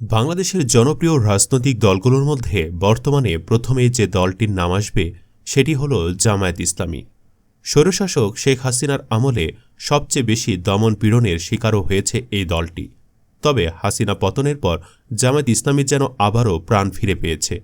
বাংলাদেশের জনপ্রিয় রাজনৈতিক দলগুলোর মধ্যে বর্তমানে প্রথমে যে দলটির নাম আসবে, সেটি হল জামায়াত ইসলামী। স্বৈরশাসক শেখ হাসিনার আমলে সবচেয়ে বেশি দমন পীড়নের শিকারও হয়েছে এই দলটি। তবে হাসিনা পতনের পর জামায়াত ইসলামী যেন আবারও প্রাণ ফিরে পেয়েছে।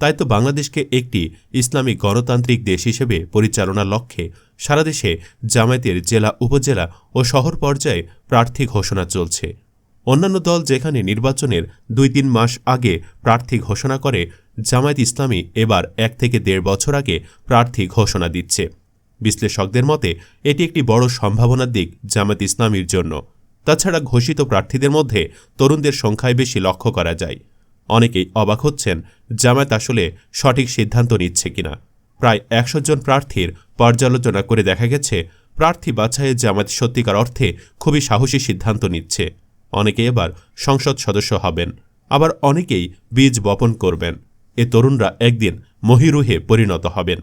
তাই তো বাংলাদেশকে একটি ইসলামী গণতান্ত্রিক দেশ হিসেবে পরিচালনার লক্ষ্যে সারা দেশে জামায়াতের জেলা, উপজেলা ও শহর পর্যায়ে প্রার্থী ঘোষণা চলছে। অন্যান্য দল যেখানে নির্বাচনের দুই তিন মাস আগে প্রার্থী ঘোষণা করে, জামায়াত ইসলামী এবার এক থেকে দেড় বছর আগে প্রার্থী ঘোষণা দিচ্ছে। বিশ্লেষকদের মতে, এটি একটি বড় সম্ভাবনার দিক জামায়াত ইসলামীর জন্য। তাছাড়া ঘোষিত প্রার্থীদের মধ্যে তরুণদের সংখ্যায় বেশি লক্ষ্য করা যায়। অনেকেই অবাক হচ্ছেন জামায়াত আসলে সঠিক সিদ্ধান্ত নিচ্ছে কিনা। প্রায় একশো জন প্রার্থীর পর্যালোচনা করে দেখা গেছে, প্রার্থী বাছাইয়ে জামায়াত সত্যিকার অর্থে খুবই সাহসী সিদ্ধান্ত নিচ্ছে। অনেকে এবার সংসদ সদস্য হবেন, আবার অনেকেই বীজ বপন করবেন। এ তরুণরা একদিন মহিরুহে পরিণত হবেন।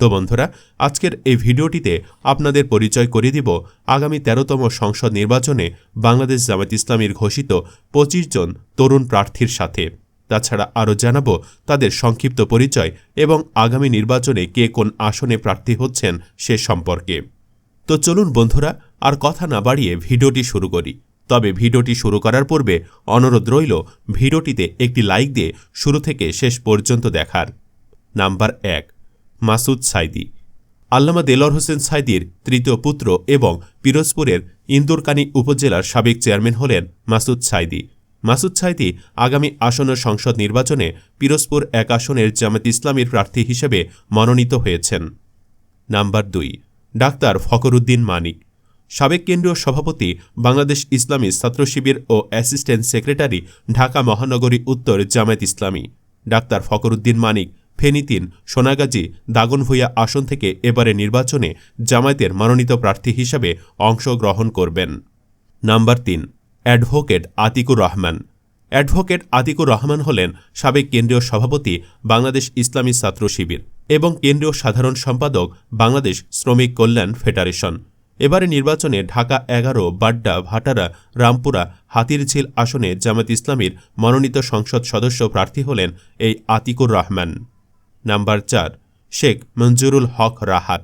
তো বন্ধুরা, আজকের এই ভিডিওটিতে আপনাদের পরিচয় করিয়ে দিব আগামী তেরোতম সংসদ নির্বাচনে বাংলাদেশ জামায়াত ইসলামীর ঘোষিত পঁচিশ জন তরুণ প্রার্থীর সাথে। তাছাড়া আরও জানাব তাদের সংক্ষিপ্ত পরিচয় এবং আগামী নির্বাচনে কে কোন আসনে প্রার্থী হচ্ছেন সে সম্পর্কে। তো চলুন বন্ধুরা, আর কথা না বাড়িয়ে ভিডিওটি শুরু করি। তবে ভিডিওটি শুরু করার পূর্বে অনুরোধ রইল ভিডিওটিতে একটি লাইক দিয়ে শুরু থেকে শেষ পর্যন্ত দেখার। নাম্বার এক, মাসুদ সাইদি। আল্লামা দেলর হোসেন সাইদির তৃতীয় পুত্র এবং পিরোজপুরের ইন্দুরকানী উপজেলার সাবেক চেয়ারম্যান হলেন মাসুদ সাইদি। মাসুদ সাইদি আগামী আসন্ন সংসদ নির্বাচনে পিরোজপুর এক আসনের জামাত ইসলামীর প্রার্থী হিসেবে মনোনীত হয়েছেন। নাম্বার দুই, ডাক্তার ফকরুদ্দিন মানিক। সাবেক কেন্দ্রীয় সভাপতি, বাংলাদেশ ইসলামী ছাত্র শিবির ও অ্যাসিস্ট্যান্ট সেক্রেটারি, ঢাকা মহানগরী উত্তর জামায়াত ইসলামী। ডাক্তার ফকরুদ্দিন মানিক ফেনী তিন সোনাগাজী, দাগনভূঞা আসন থেকে এবারে নির্বাচনে জামায়াতের মনোনীত প্রার্থী হিসাবে অংশগ্রহণ করবেন। নাম্বার তিন, অ্যাডভোকেট আতিকুর রহমান। অ্যাডভোকেট আতিকুর রহমান হলেন সাবেক কেন্দ্রীয় সভাপতি, বাংলাদেশ ইসলামী ছাত্র শিবির এবং কেন্দ্রীয় সাধারণ সম্পাদক, বাংলাদেশ শ্রমিক কল্যাণ ফেডারেশন। এবারে নির্বাচনে ঢাকা এগারো, বাড্ডা, ভাটারা, রামপুরা, হাতিরঝিল আসনে জামাত ইসলামীর মনোনীত সংসদ সদস্য প্রার্থী হলেন এই আতিকুর রহমান। নাম্বার চার, শেখ মঞ্জুরুল হক রাহাত।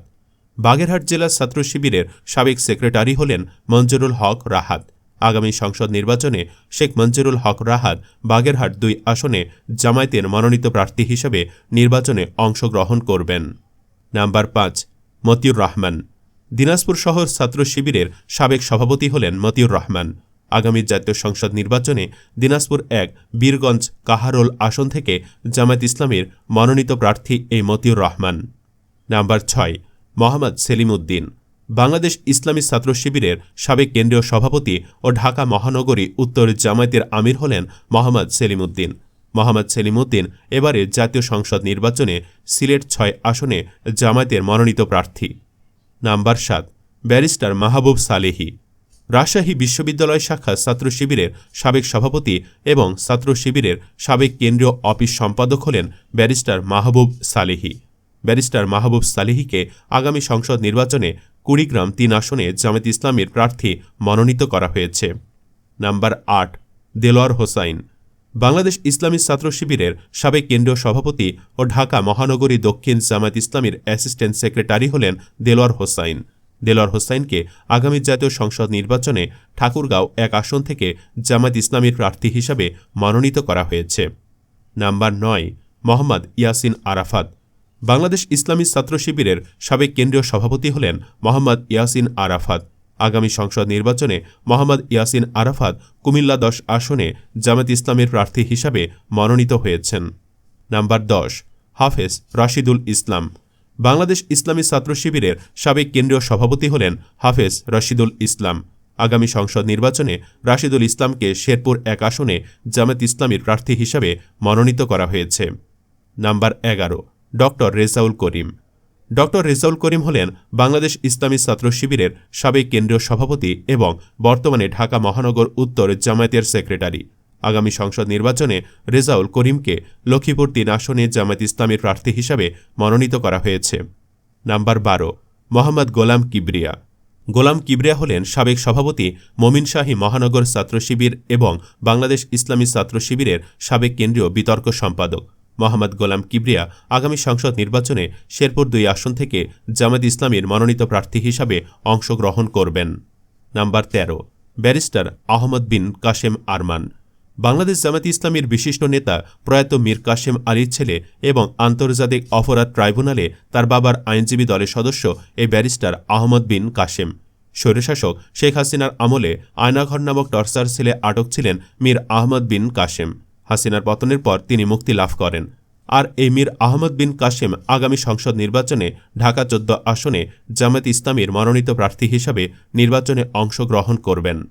বাগেরহাট জেলা ছাত্র শিবিরের সাবেক সেক্রেটারি হলেন মঞ্জুরুল হক রাহাত। আগামী সংসদ নির্বাচনে শেখ মঞ্জুরুল হক রাহাত বাগেরহাট দুই আসনে জামায়াতের মনোনীত প্রার্থী হিসেবে নির্বাচনে অংশগ্রহণ করবেন। নাম্বার পাঁচ, মতিউর রহমান। দিনাজপুর শহর ছাত্র শিবিরের সাবেক সভাপতি হলেন মতিউর রহমান। আগামী জাতীয় সংসদ নির্বাচনে দিনাজপুর এক, বীরগঞ্জ কাহারোল আসন থেকে জামায়াত ইসলামের মনোনীত প্রার্থী এই মতিউর রহমান। নাম্বার ছয়, মোহাম্মদ সেলিম উদ্দিন বাংলাদেশ ইসলামী ছাত্র শিবিরের সাবেক কেন্দ্রীয় সভাপতি ও ঢাকা মহানগরী উত্তর জামায়াতের আমির হলেন মোহাম্মদ সেলিম উদ্দিন মোহাম্মদ সেলিম উদ্দিন এবারে জাতীয় সংসদ নির্বাচনে সিলেট ছয় আসনে জামায়াতের মনোনীত প্রার্থী। নাম্বার সাত, ব্যারিস্টার মাহবুব সালেহি। রাজশাহী বিশ্ববিদ্যালয় শাখা ছাত্র শিবিরের সাবেক সভাপতি এবং ছাত্র শিবিরের সাবেক কেন্দ্রীয় অফিস সম্পাদক হলেন ব্যারিস্টার মাহবুব সালেহি। ব্যারিস্টার মাহবুব সালেহিকে আগামী সংসদ নির্বাচনে কুড়িগ্রাম তিন আসনে জামাত ইসলামের প্রার্থী মনোনীত করা হয়েছে। নাম্বার আট, দেলোয়ার হোসাইন। বাংলাদেশ ইসলামী ছাত্র শিবিরের সাবেক কেন্দ্রীয় সভাপতি ও ঢাকা মহানগরী দক্ষিণ জামায়াত ইসলামীর অ্যাসিস্ট্যান্ট সেক্রেটারি হলেন দেলোয়ার হোসাইন। দেলোয়ার হোসাইনকে আগামী জাতীয় সংসদ নির্বাচনে ঠাকুরগাঁও এক আসন থেকে জামায়াত ইসলামীর প্রার্থী হিসাবে মনোনীত করা হয়েছে। নাম্বার নয়, মোহাম্মদ ইয়াসিন আরাফাত। বাংলাদেশ ইসলামী ছাত্র শিবিরের সাবেক কেন্দ্রীয় সভাপতি হলেন মোহাম্মদ ইয়াসিন আরাফাত। আগামী সংসদ নির্বাচনে মোহাম্মদ ইয়াসিন আরাফাত কুমিল্লা দশ আসনে জামাত ইসলামের প্রার্থী হিসাবে মনোনীত হয়েছেন। নাম্বার দশ, হাফেজ রাশিদুল ইসলাম। বাংলাদেশ ইসলামী ছাত্র শিবিরের সাবেক কেন্দ্রীয় সভাপতি হলেন হাফেজ রশিদুল ইসলাম। আগামী সংসদ নির্বাচনে রাশিদুল ইসলামকে শেরপুর এক আসনে জামাত ইসলামীর প্রার্থী হিসাবে মনোনীত করা হয়েছে। নাম্বার এগারো, ডক্টর রেজাউল করিম। ডক্টর রেজাউল করিম হলেন বাংলাদেশ ইসলামী ছাত্র শিবিরের সাবেক কেন্দ্রীয় সভাপতি এবং বর্তমানে ঢাকা মহানগর উত্তর জামায়াতের সেক্রেটারি। আগামী সংসদ নির্বাচনে রেজাউল করিমকে লক্ষ্মীপুর তিন আসনে জামায়াত ইসলামীর প্রার্থী হিসাবে মনোনীত করা হয়েছে। নাম্বার বারো, মোহাম্মদ গোলাম কিবরিয়া। গোলাম কিবরিয়া হলেন সাবেক সভাপতি মমিন শাহী মহানগর ছাত্র শিবির এবং বাংলাদেশ ইসলামী ছাত্র শিবিরের সাবেক কেন্দ্রীয় বিতর্ক সম্পাদক। মোহাম্মদ গোলাম কিবরিয়া আগামী সংসদ নির্বাচনে শেরপুর দুই আসন থেকে জামাত ইসলামীর মনোনীত প্রার্থী হিসাবে অংশগ্রহণ করবেন। নাম্বার তেরো, ব্যারিস্টার আহমদ বিন কাশেম আরমান। বাংলাদেশ জামাত ইসলামীর বিশিষ্ট নেতা প্রয়াত মীর কাশেম আলীর ছেলে এবং আন্তর্জাতিক অপরাধ ট্রাইব্যুনালে তার বাবার আইনজীবী দলের সদস্য এই ব্যারিস্টার আহমদ বিন কাশেম। স্বৈরশাসক শেখ হাসিনার আমলে আয়নাঘর নামক টর্চার সেলে আটক ছিলেন মীর আহমদ বিন কাশেম। হাসিনার পতনের পর তিনি মুক্তি লাভ করেন। আর এই মীর আহমদ বিন কাশেম আগামী সংসদ নির্বাচনে ঢাকা চোদ্দ আসনে জামাত ইসলামীর মনোনীত প্রার্থী হিসাবে নির্বাচনে অংশগ্রহণ করবেন।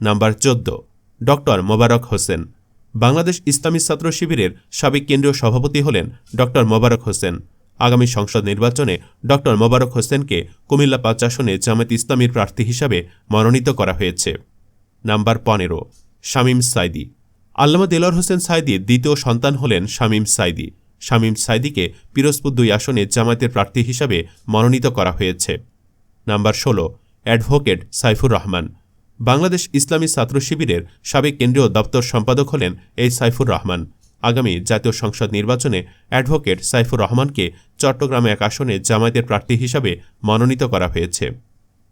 নাম্বার চোদ্দ, ডক্টর মোবারক হোসেন। বাংলাদেশ ইসলামী ছাত্র শিবিরের সাবেক কেন্দ্রীয় সভাপতি হলেন ডক্টর মোবারক হোসেন। আগামী সংসদ নির্বাচনে ডক্টর মোবারক হোসেনকে কুমিল্লা পাঁচ আসনে জামাত ইসলামীর প্রার্থী হিসাবে মনোনীত করা হয়েছে। নাম্বার পনেরো, শামীম সাইদি। আল্লামা দেলোয়ার হোসেন সাইদির দ্বিতীয় সন্তান হলেন শামীম সাইদি। শামীম সাইদিকে পিরোজপুর দুই আসনে জামায়াতের প্রার্থী হিসাবে মনোনীত করা হয়েছে। নাম্বার ষোলো, অ্যাডভোকেট সাইফুর রহমান। বাংলাদেশ ইসলামী ছাত্র শিবিরের সাবেক কেন্দ্রীয় দপ্তর সম্পাদক হলেন এই সাইফুর রহমান। আগামী জাতীয় সংসদ নির্বাচনে অ্যাডভোকেট সাইফুর রহমানকে চট্টগ্রামে এক আসনে জামায়াতের প্রার্থী হিসাবে মনোনীত করা হয়েছে।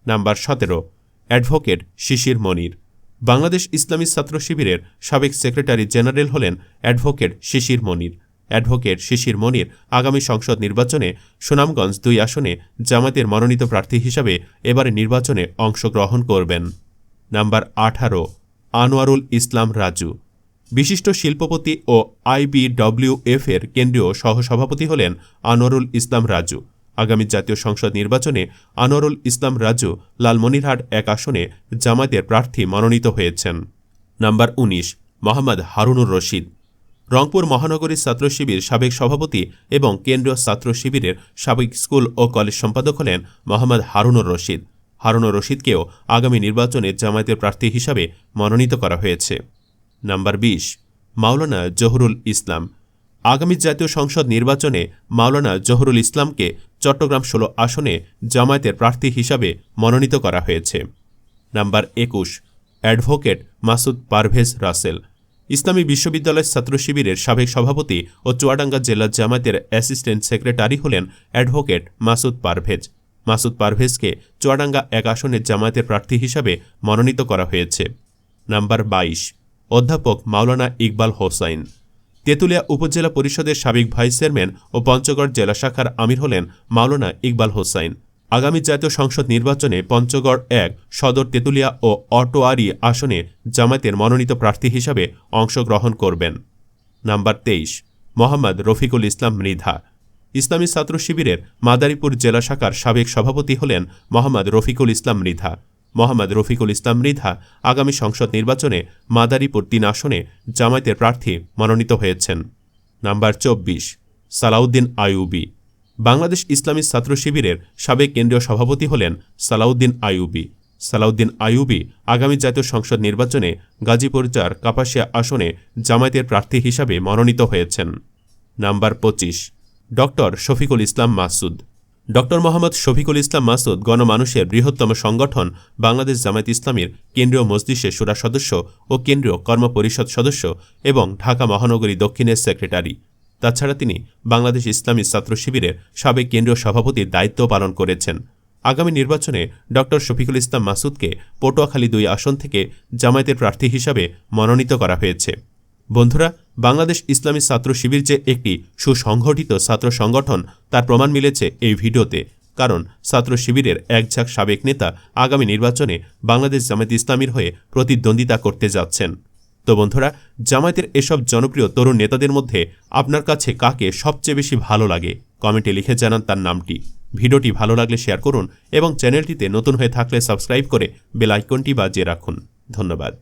নাম্বার সতেরো, অ্যাডভোকেট শিশির মনির। বাংলাদেশ ইসলামী ছাত্র শিবিরের সাবেক সেক্রেটারি জেনারেল হলেন অ্যাডভোকেট শিশির মনির। অ্যাডভোকেট শিশির মনির আগামী সংসদ নির্বাচনে সুনামগঞ্জ দুই আসনে জামাতের মনোনীত প্রার্থী হিসাবে এবারে নির্বাচনে অংশগ্রহণ করবেন। নাম্বার আঠারো, আনোয়ারুল ইসলাম রাজু। বিশিষ্ট শিল্পপতি ও আইবিডব্লিউএফ এর কেন্দ্রীয় সহসভাপতি হলেন আনোয়ারুল ইসলাম রাজু। আগামী জাতীয় সংসদ নির্বাচনে আনোয়ারুল ইসলাম রাজু লালমনিরহাট এক আসনে জামায়াতের প্রার্থী মনোনীত হয়েছেন। নাম্বার উনিশ, মোহাম্মদ হারুনুর রশিদ। রংপুর মহানগরী ছাত্র শিবির সাবেক সভাপতি এবং কেন্দ্রীয় ছাত্র শিবিরের সাবেক স্কুল ও কলেজ সম্পাদক হলেন মোহাম্মদ হারুনুর রশিদ। হারুনুর রশিদকেও আগামী নির্বাচনে জামায়াতের প্রার্থী হিসাবে মনোনীত করা হয়েছে। নাম্বার বিশ, মাওলানা জহুরুল ইসলাম। আগামী জাতীয় সংসদ নির্বাচনে মাওলানা জহুরুল ইসলামকে চট্টগ্রাম ষোলো আসনে জামায়াতের প্রার্থী হিসাবে মনোনীত করা হয়েছে। নাম্বার একুশ, অ্যাডভোকেট মাসুদ পারভেজ রাসেল। ইসলামী বিশ্ববিদ্যালয় ছাত্র শিবিরের সাবেক সভাপতি ও চুয়াডাঙ্গা জেলা জামায়াতের অ্যাসিস্ট্যান্ট সেক্রেটারি হলেন অ্যাডভোকেট মাসুদ পারভেজ। মাসুদ পারভেজকে চুয়াডাঙ্গা এক আসনের জামায়াতের প্রার্থী হিসাবে মনোনীত করা হয়েছে। নাম্বার বাইশ, অধ্যাপক মাওলানা ইকবাল হোসাইন। তেঁতুলিয়া উপজেলা পরিষদের সাবেক ভাইস চেয়ারম্যান ও পঞ্চগড় জেলা শাখার আমির হলেন মাওলানা ইকবাল হোসাইন আগামী জাতীয় সংসদ নির্বাচনে পঞ্চগড় এক, সদর তেঁতুলিয়া ও অটোয়ারি আসনে জামায়াতের মনোনীত প্রার্থী হিসাবে অংশগ্রহণ করবেন। নাম্বার তেইশ, মোহাম্মদ রফিকুল ইসলাম মৃধা। ইসলামী ছাত্র শিবিরের মাদারীপুর জেলা শাখার সাবেক সভাপতি হলেন মোহাম্মদ রফিকুল ইসলাম মৃধা। মোহাম্মদ রফিকুল ইসলাম মৃধা আগামী সংসদ নির্বাচনে মাদারীপুর তিন আসনে জামায়াতের প্রার্থী মনোনীত হয়েছেন। নাম্বার চব্বিশ, সালাউদ্দিন আইউবি বাংলাদেশ ইসলামী ছাত্র শিবিরের সাবেক কেন্দ্রীয় সভাপতি হলেন সালাউদ্দিন আইউবি সালাউদ্দিন আইউবি আগামী জাতীয় সংসদ নির্বাচনে গাজীপুর চার কাপাসিয়া আসনে জামায়াতের প্রার্থী হিসাবে মনোনীত হয়েছেন। নাম্বার পঁচিশ, ডক্টর শফিকুল ইসলাম মাসুদ। ডক্টর মোহাম্মদ শফিকুল ইসলাম মাসুদ গণমানুষের বৃহত্তম সংগঠন বাংলাদেশ জামায়াত ইসলামীর কেন্দ্রীয় মজলিসের সুরা সদস্য ও কেন্দ্রীয় কর্মপরিষদ সদস্য এবং ঢাকা মহানগরী দক্ষিণের সেক্রেটারি। তাছাড়া তিনি বাংলাদেশ ইসলামী ছাত্র শিবিরের সাবেক কেন্দ্রীয় সভাপতির দায়িত্ব পালন করেছেন। আগামী নির্বাচনে ডক্টর শফিকুল ইসলাম মাসুদকে পটুয়াখালী দুই আসন থেকে জামায়াতের প্রার্থী হিসাবে মনোনীত করা হয়েছে। বন্ধুরা, বাংলাদেশ ইসলামী ছাত্র শিবির যে একটি সুসংগঠিত ছাত্র সংগঠন, তার প্রমাণ মিলেছে এই ভিডিওতে। কারণ ছাত্র শিবিরের এক ঝাঁক সাবেক নেতা আগামী নির্বাচনে বাংলাদেশ জামায়াত ইসলামীর হয়ে প্রতিদ্বন্দ্বিতা করতে যাচ্ছেন। তো বন্ধুরা, জামায়াতের এসব জনপ্রিয় তরুণ নেতাদের মধ্যে আপনার কাছে কাকে সবচেয়ে বেশি ভালো লাগে? কমেন্টে লিখে জানান তার নামটি। ভিডিওটি ভালো লাগলে শেয়ার করুন এবং চ্যানেলটিতে নতুন হয়ে থাকলে সাবস্ক্রাইব করে বেল আইকনটি বাজিয়ে রাখুন। ধন্যবাদ।